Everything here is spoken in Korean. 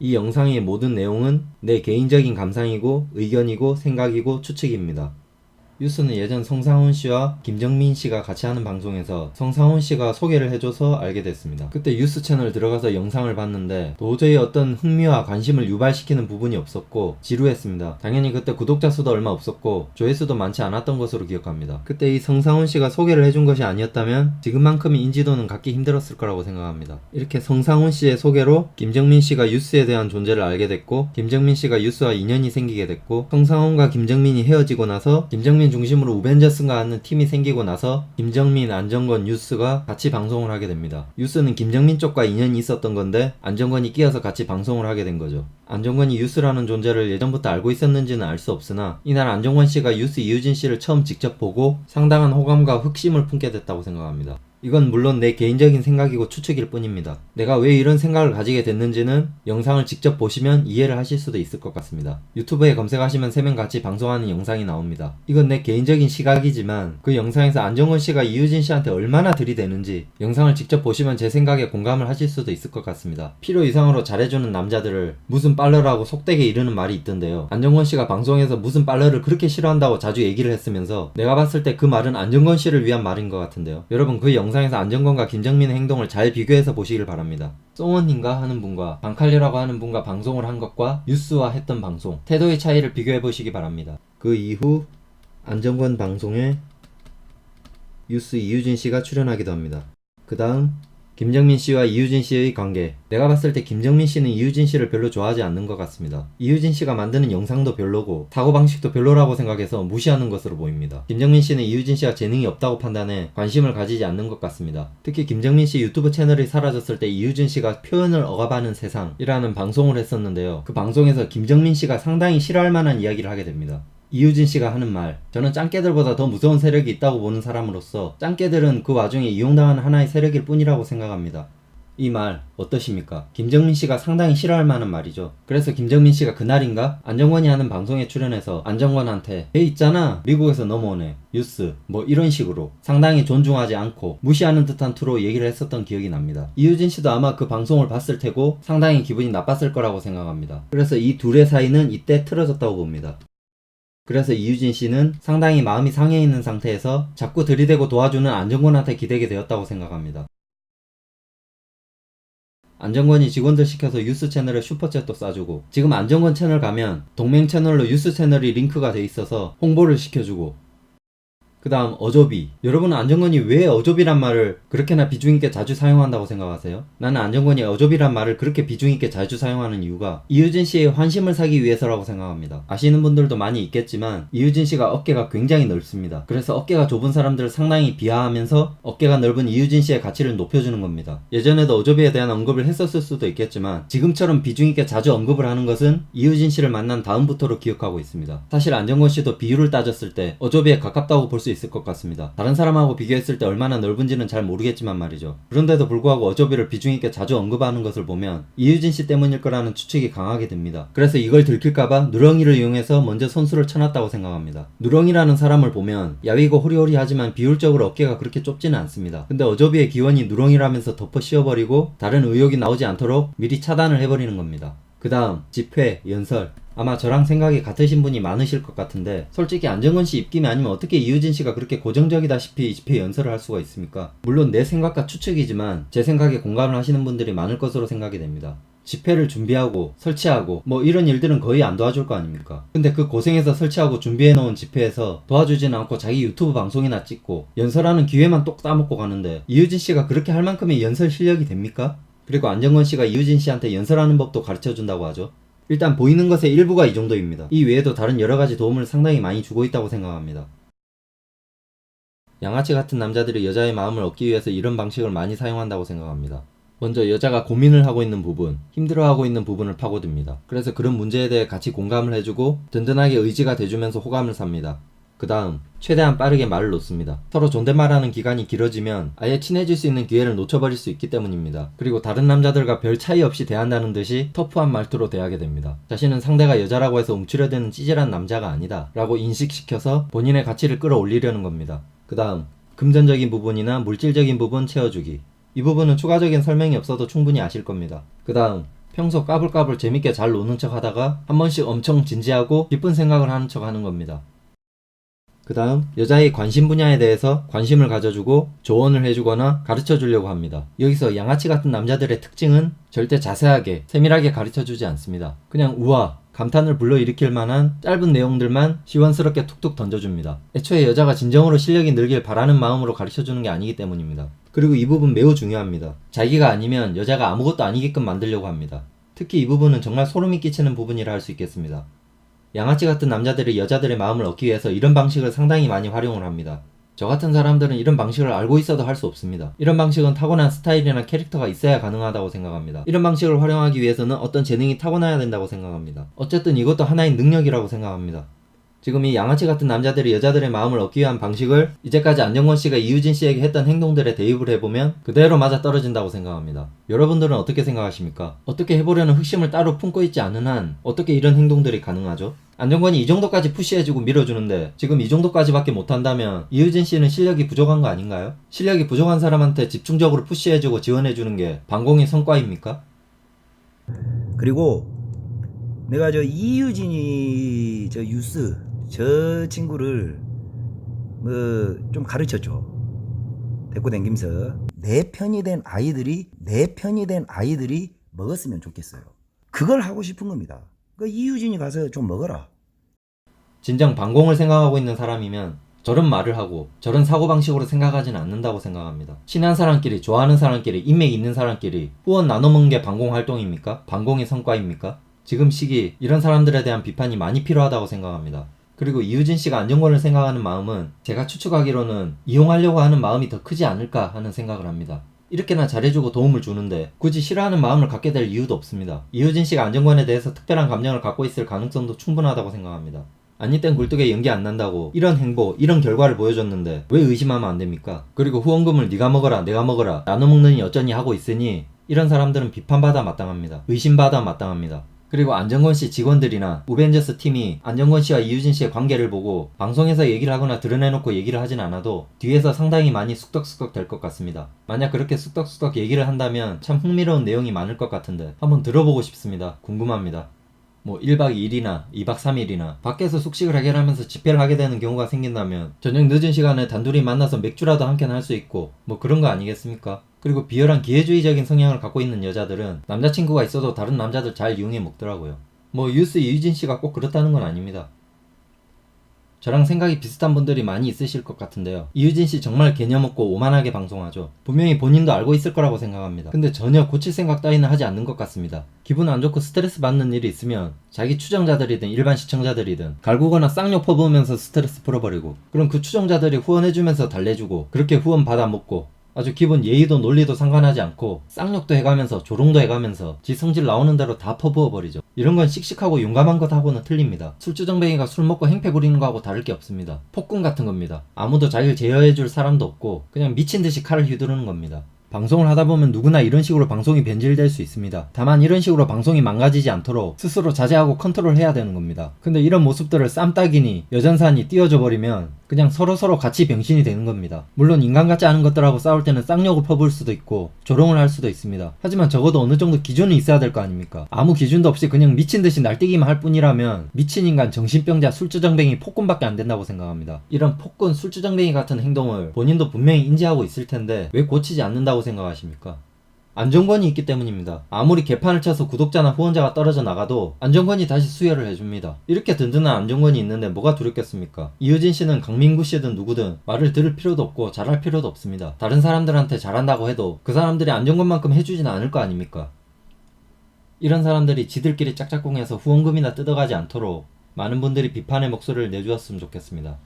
이 영상의 모든 내용은 내 개인적인 감상이고 의견이고 생각이고 추측입니다. 뉴스는 예전 성상훈 씨와 김정민 씨가 같이 하는 방송에서 성상훈 씨가 소개를 해줘서 알게 됐습니다. 그때 뉴스 채널 들어가서 영상을 봤는데 도저히 어떤 흥미와 관심을 유발시키는 부분이 없었고 지루했습니다. 당연히 그때 구독자 수도 얼마 없었고 조회수도 많지 않았던 것으로 기억합니다. 그때 이 성상훈 씨가 소개를 해준 것이 아니었다면 지금만큼의 인지도는 갖기 힘들었을 거라고 생각합니다. 이렇게 성상훈 씨의 소개로 김정민 씨가 뉴스에 대한 존재를 알게 됐고 김정민 씨가 뉴스와 인연이 생기게 됐고 성상훈과 김정민이 헤어지고 나서 김정민 중심으로 우벤져스가 하는 팀이 생기고 나서 김정민, 안정권, 뉴스가 같이 방송을 하게 됩니다. 뉴스는 김정민 쪽과 인연이 있었던 건데 안정권이 끼어서 같이 방송을 하게 된 거죠. 안정권이 뉴스라는 존재를 예전부터 알고 있었는지는 알 수 없으나 이날 안정권 씨가 뉴스 이유진 씨를 처음 직접 보고 상당한 호감과 흑심을 품게 됐다고 생각합니다. 이건 물론 내 개인적인 생각이고 추측일 뿐입니다. 내가 왜 이런 생각을 가지게 됐는지는 영상을 직접 보시면 이해를 하실 수도 있을 것 같습니다. 유튜브에 검색하시면 세 명 같이 방송하는 영상이 나옵니다. 이건 내 개인적인 시각이지만 그 영상에서 안정권 씨가 이유진 씨한테 얼마나 들이대는지 영상을 직접 보시면 제 생각에 공감을 하실 수도 있을 것 같습니다. 필요 이상으로 잘해주는 남자들을 무슨 빨러라고 속되게 이르는 말이 있던데요. 안정권 씨가 방송에서 무슨 빨러를 그렇게 싫어한다고 자주 얘기를 했으면서 내가 봤을 때 그 말은 안정권 씨를 위한 말인 것 같은데요. 여러분 그 영 상에서 안정권과 김정민의 행동을 잘 비교해서 보시길 바랍니다. 송원님과 하는 분과 방칼리라고 하는 분과 방송을 한 것과 뉴스와 했던 방송 태도의 차이를 비교해 보시기 바랍니다. 그 이후 안정권 방송에 뉴스 이유진 씨가 출연하기도 합니다. 그 다음 김정민 씨와 이유진 씨의 관계. 내가 봤을 때 김정민 씨는 이유진 씨를 별로 좋아하지 않는 것 같습니다. 이유진 씨가 만드는 영상도 별로고 사고방식도 별로라고 생각해서 무시하는 것으로 보입니다. 김정민 씨는 이유진 씨가 재능이 없다고 판단해 관심을 가지지 않는 것 같습니다. 특히 김정민 씨 유튜브 채널이 사라졌을 때 이유진 씨가 표현을 억압하는 세상이라는 방송을 했었는데요. 그 방송에서 김정민 씨가 상당히 싫어할 만한 이야기를 하게 됩니다. 이유진 씨가 하는 말. 저는 짱깨들보다 더 무서운 세력이 있다고 보는 사람으로서 짱깨들은 그 와중에 이용당하는 하나의 세력일 뿐이라고 생각합니다. 이 말 어떠십니까? 김정민 씨가 상당히 싫어할 만한 말이죠. 그래서 김정민 씨가 그날인가 안정권이 하는 방송에 출연해서 안정권한테 얘 있잖아 미국에서 넘어오네 뉴스 뭐 이런 식으로 상당히 존중하지 않고 무시하는 듯한 투로 얘기를 했었던 기억이 납니다. 이유진 씨도 아마 그 방송을 봤을 테고 상당히 기분이 나빴을 거라고 생각합니다. 그래서 이 둘의 사이는 이때 틀어졌다고 봅니다. 그래서 이유진 씨는 상당히 마음이 상해 있는 상태에서 자꾸 들이대고 도와주는 안정권한테 기대게 되었다고 생각합니다. 안정권이 직원들 시켜서 뉴스 채널에 슈퍼챗도 싸주고 지금 안정권 채널 가면 동맹 채널로 뉴스 채널이 링크가 돼 있어서 홍보를 시켜주고 그 다음 어조비. 여러분은 안정권이 왜 어조비란 말을 그렇게나 비중있게 자주 사용한다고 생각하세요? 나는 안정권이 어조비란 말을 그렇게 비중있게 자주 사용하는 이유가 이유진 씨의 환심을 사기 위해서라고 생각합니다. 아시는 분들도 많이 있겠지만 이유진 씨가 어깨가 굉장히 넓습니다. 그래서 어깨가 좁은 사람들을 상당히 비하하면서 어깨가 넓은 이유진 씨의 가치를 높여주는 겁니다. 예전에도 어조비에 대한 언급을 했었을 수도 있겠지만 지금처럼 비중있게 자주 언급을 하는 것은 이유진 씨를 만난 다음부터로 기억하고 있습니다. 사실 안정권 씨도 비율을 따졌을 때 어조비에 가깝다고 볼 수 있을 것 같습니다. 다른 사람하고 비교했을 때 얼마나 넓은지는 잘 모르겠지만 말이죠. 그런데도 불구하고 어조비를 비중 있게 자주 언급하는 것을 보면 이유진 씨 때문일 거라는 추측이 강하게 됩니다. 그래서 이걸 들킬까봐 누렁이를 이용해서 먼저 선수를 쳐놨다고 생각합니다. 누렁이라는 사람을 보면 야위고 호리호리하지만 비율적으로 어깨가 그렇게 좁지는 않습니다. 근데 어조비의 기원이 누렁이라면서 덮어 씌워버리고 다른 의혹이 나오지 않도록 미리 차단을 해버리는 겁니다. 그 다음 집회, 연설 아마 저랑 생각이 같으신 분이 많으실 것 같은데 솔직히 안정건 씨 입김이 아니면 어떻게 이유진 씨가 그렇게 고정적이다시피 집회 연설을 할 수가 있습니까? 물론 내 생각과 추측이지만 제 생각에 공감을 하시는 분들이 많을 것으로 생각이 됩니다. 집회를 준비하고 설치하고 뭐 이런 일들은 거의 안 도와줄 거 아닙니까? 근데 그 고생해서 설치하고 준비해 놓은 집회에서 도와주진 않고 자기 유튜브 방송이나 찍고 연설하는 기회만 똑 따먹고 가는데 이유진 씨가 그렇게 할 만큼의 연설 실력이 됩니까? 그리고 안정건 씨가 이유진 씨한테 연설하는 법도 가르쳐 준다고 하죠. 일단 보이는 것의 일부가 이 정도입니다. 이 외에도 다른 여러 가지 도움을 상당히 많이 주고 있다고 생각합니다. 양아치 같은 남자들이 여자의 마음을 얻기 위해서 이런 방식을 많이 사용한다고 생각합니다. 먼저 여자가 고민을 하고 있는 부분, 힘들어하고 있는 부분을 파고듭니다. 그래서 그런 문제에 대해 같이 공감을 해주고 든든하게 의지가 돼주면서 호감을 삽니다. 그 다음, 최대한 빠르게 말을 놓습니다. 서로 존댓말하는 기간이 길어지면 아예 친해질 수 있는 기회를 놓쳐버릴 수 있기 때문입니다. 그리고 다른 남자들과 별 차이 없이 대한다는 듯이 터프한 말투로 대하게 됩니다. 자신은 상대가 여자라고 해서 움츠려드는 찌질한 남자가 아니다. 라고 인식시켜서 본인의 가치를 끌어올리려는 겁니다. 그 다음, 금전적인 부분이나 물질적인 부분 채워주기. 이 부분은 추가적인 설명이 없어도 충분히 아실 겁니다. 그 다음, 평소 까불까불 재밌게 잘 노는 척 하다가 한 번씩 엄청 진지하고 기쁜 생각을 하는 척 하는 겁니다. 그 다음 여자의 관심 분야에 대해서 관심을 가져주고 조언을 해주거나 가르쳐 주려고 합니다. 여기서 양아치 같은 남자들의 특징은 절대 자세하게 세밀하게 가르쳐 주지 않습니다. 그냥 우와 감탄을 불러일으킬 만한 짧은 내용들만 시원스럽게 툭툭 던져줍니다. 애초에 여자가 진정으로 실력이 늘길 바라는 마음으로 가르쳐 주는 게 아니기 때문입니다. 그리고 이 부분 매우 중요합니다. 자기가 아니면 여자가 아무것도 아니게끔 만들려고 합니다. 특히 이 부분은 정말 소름이 끼치는 부분이라 할 수 있겠습니다. 양아치 같은 남자들이 여자들의 마음을 얻기 위해서 이런 방식을 상당히 많이 활용을 합니다. 저 같은 사람들은 이런 방식을 알고 있어도 할 수 없습니다. 이런 방식은 타고난 스타일이나 캐릭터가 있어야 가능하다고 생각합니다. 이런 방식을 활용하기 위해서는 어떤 재능이 타고나야 된다고 생각합니다. 어쨌든 이것도 하나의 능력이라고 생각합니다. 지금 이 양아치 같은 남자들이 여자들의 마음을 얻기 위한 방식을 이제까지 안정권 씨가 이유진 씨에게 했던 행동들에 대입을 해보면 그대로 맞아 떨어진다고 생각합니다. 여러분들은 어떻게 생각하십니까? 어떻게 해보려는 흑심을 따로 품고 있지 않은 한 어떻게 이런 행동들이 가능하죠? 안정권이 이 정도까지 푸시해주고 밀어주는데 지금 이 정도까지밖에 못한다면 이유진 씨는 실력이 부족한 거 아닌가요? 실력이 부족한 사람한테 집중적으로 푸시해주고 지원해주는 게 방공의 성과입니까? 그리고 내가 저 이유진이 저 유스 저 친구를 뭐 좀 가르쳤죠. 데리고 댕기면서 내 편이 된 아이들이 내 편이 된 아이들이 먹었으면 좋겠어요. 그걸 하고 싶은 겁니다. 그 이유진이 가서 좀 먹어라. 진정 방공을 생각하고 있는 사람이면 저런 말을 하고 저런 사고방식으로 생각하지는 않는다고 생각합니다. 친한 사람끼리, 좋아하는 사람끼리, 인맥 있는 사람끼리 후원 나눠먹는 게 방공 활동입니까? 방공의 성과입니까? 지금 시기 이런 사람들에 대한 비판이 많이 필요하다고 생각합니다. 그리고 이유진 씨가 안정권을 생각하는 마음은 제가 추측하기로는 이용하려고 하는 마음이 더 크지 않을까 하는 생각을 합니다. 이렇게나 잘해주고 도움을 주는데 굳이 싫어하는 마음을 갖게 될 이유도 없습니다. 이유진 씨가 안정권에 대해서 특별한 감정을 갖고 있을 가능성도 충분하다고 생각합니다. 아니 땐 굴뚝에 연기 안 난다고 이런 행보 이런 결과를 보여줬는데 왜 의심하면 안 됩니까? 그리고 후원금을 네가 먹어라 내가 먹어라 나눠 먹느니 어쩌니 하고 있으니 이런 사람들은 비판받아 마땅합니다. 의심받아 마땅합니다. 그리고 안정권 씨 직원들이나 우벤져스 팀이 안정권 씨와 이유진 씨의 관계를 보고 방송에서 얘기를 하거나 드러내놓고 얘기를 하진 않아도 뒤에서 상당히 많이 쑥덕쑥덕 될 것 같습니다. 만약 그렇게 쑥덕쑥덕 얘기를 한다면 참 흥미로운 내용이 많을 것 같은데 한번 들어보고 싶습니다. 궁금합니다. 뭐 1박 2일이나 2박 3일이나 밖에서 숙식을 해결하면서 집회를 하게 되는 경우가 생긴다면 저녁 늦은 시간에 단둘이 만나서 맥주라도 한 캔 할 수 있고 뭐 그런 거 아니겠습니까? 그리고 비열한 기회주의적인 성향을 갖고 있는 여자들은 남자친구가 있어도 다른 남자들 잘 이용해 먹더라고요. 뭐 유스 이유진 씨가 꼭 그렇다는 건 아닙니다. 저랑 생각이 비슷한 분들이 많이 있으실 것 같은데요. 이유진 씨 정말 개념 없고 오만하게 방송하죠. 분명히 본인도 알고 있을 거라고 생각합니다. 근데 전혀 고칠 생각 따위는 하지 않는 것 같습니다. 기분 안 좋고 스트레스 받는 일이 있으면 자기 추정자들이든 일반 시청자들이든 갈구거나 쌍욕 퍼부으면서 스트레스 풀어버리고 그럼 그 추정자들이 후원해주면서 달래주고 그렇게 후원 받아 먹고 아주 기본 예의도 논리도 상관하지 않고 쌍욕도 해가면서 조롱도 해가면서 지 성질 나오는 대로 다 퍼부어버리죠. 이런 건 씩씩하고 용감한 것하고는 틀립니다. 술주정뱅이가 술 먹고 행패 부리는 거하고 다를 게 없습니다. 폭군 같은 겁니다. 아무도 자기를 제어해줄 사람도 없고 그냥 미친 듯이 칼을 휘두르는 겁니다. 방송을 하다 보면 누구나 이런 식으로 방송이 변질될 수 있습니다. 다만 이런 식으로 방송이 망가지지 않도록 스스로 자제하고 컨트롤해야 되는 겁니다. 근데 이런 모습들을 쌈딱이니 여전사니 띄워줘 버리면 그냥 서로서로 같이 병신이 되는 겁니다. 물론 인간 같지 않은 것들하고 싸울 때는 쌍욕을 퍼부을 수도 있고 조롱을 할 수도 있습니다. 하지만 적어도 어느 정도 기준이 있어야 될 거 아닙니까? 아무 기준도 없이 그냥 미친 듯이 날뛰기만 할 뿐이라면 미친 인간, 정신병자, 술주정뱅이, 폭군밖에 안 된다고 생각합니다. 이런 폭군, 술주정뱅이 같은 행동을 본인도 분명히 인지하고 있을 텐데 왜 고치지 않는다고 생각하십니까? 안정권이 있기 때문입니다. 아무리 개판을 쳐서 구독자나 후원자가 떨어져 나가도 안정권이 다시 수혈을 해줍니다. 이렇게 든든한 안정권이 있는데 뭐가 두렵겠습니까? 이효진 씨는 강민구 씨든 누구든 말을 들을 필요도 없고 잘할 필요도 없습니다. 다른 사람들한테 잘한다고 해도 그 사람들이 안정권만큼 해주진 않을 거 아닙니까? 이런 사람들이 지들끼리 짝짝꿍해서 후원금이나 뜯어가지 않도록 많은 분들이 비판의 목소리를 내주었으면 좋겠습니다.